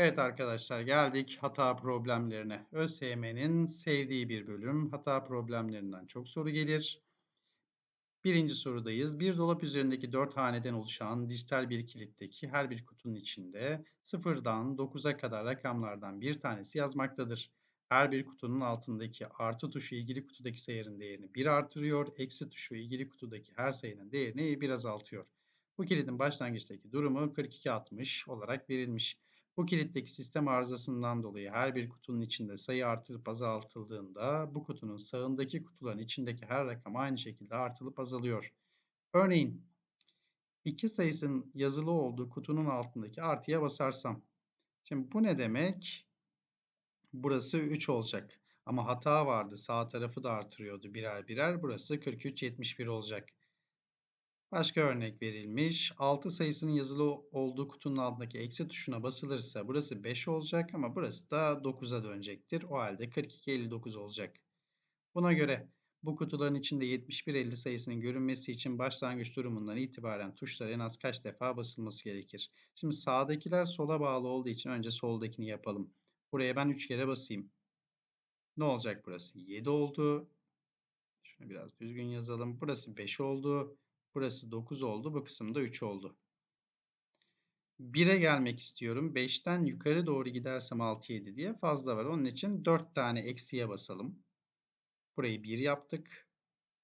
Evet arkadaşlar geldik hata problemlerine. ÖSYM'nin sevdiği bir bölüm. Hata problemlerinden çok soru gelir. Birinci sorudayız. Bir dolap üzerindeki dört haneden oluşan dijital bir kilitteki her bir kutunun içinde sıfırdan 9'a kadar rakamlardan bir tanesi yazmaktadır. Her bir kutunun altındaki artı tuşu ilgili kutudaki sayının değerini 1 artırıyor. Eksi tuşu ilgili kutudaki her sayının değerini 1 azaltıyor. Bu kilidin başlangıçtaki durumu 42-60 olarak verilmiş. Bu kilitteki sistem arızasından dolayı her bir kutunun içinde sayı artırıp azaltıldığında bu kutunun sağındaki kutuların içindeki her rakam aynı şekilde artılıp azalıyor. Örneğin 2 sayısının yazılı olduğu kutunun altındaki artıya basarsam. Şimdi bu ne demek? Burası 3 olacak. Ama hata vardı. Sağ tarafı da artırıyordu birer birer. Burası 43-71 olacak. Başka örnek verilmiş. 6 sayısının yazılı olduğu kutunun altındaki eksi tuşuna basılırsa burası 5 olacak ama burası da 9'a dönecektir. O halde 42-59 olacak. Buna göre bu kutuların içinde 71-50 sayısının görünmesi için başlangıç durumundan itibaren tuşlar en az kaç defa basılması gerekir? Şimdi sağdakiler sola bağlı olduğu için önce soldakini yapalım. Buraya ben 3 kere basayım. Ne olacak burası? 7 oldu. Şunu biraz düzgün yazalım. Burası 5 oldu. Burası 9 oldu. Bu kısımda 3 oldu. 1'e gelmek istiyorum. 5'ten yukarı doğru gidersem 6, 7 diye fazla var. Onun için 4 tane eksiye basalım. Burayı 1 yaptık.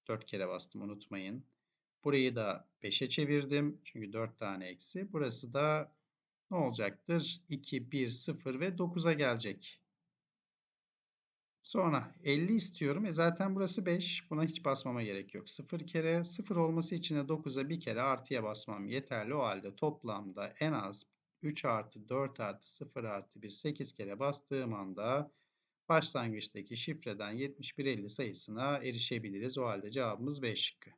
4 kere bastım unutmayın. Burayı da 5'e çevirdim. Çünkü 4 tane eksi. Burası da ne olacaktır? 2, 1, 0 ve 9'a gelecek. Sonra 50 istiyorum. E zaten burası 5. Buna hiç basmama gerek yok. 0 kere 0 olması için de 9'a bir kere artıya basmam yeterli. O halde toplamda en az 3 artı 4 artı 0 artı 1 8 kere bastığım anda başlangıçtaki şifreden 7150 sayısına erişebiliriz. O halde cevabımız B şıkkı.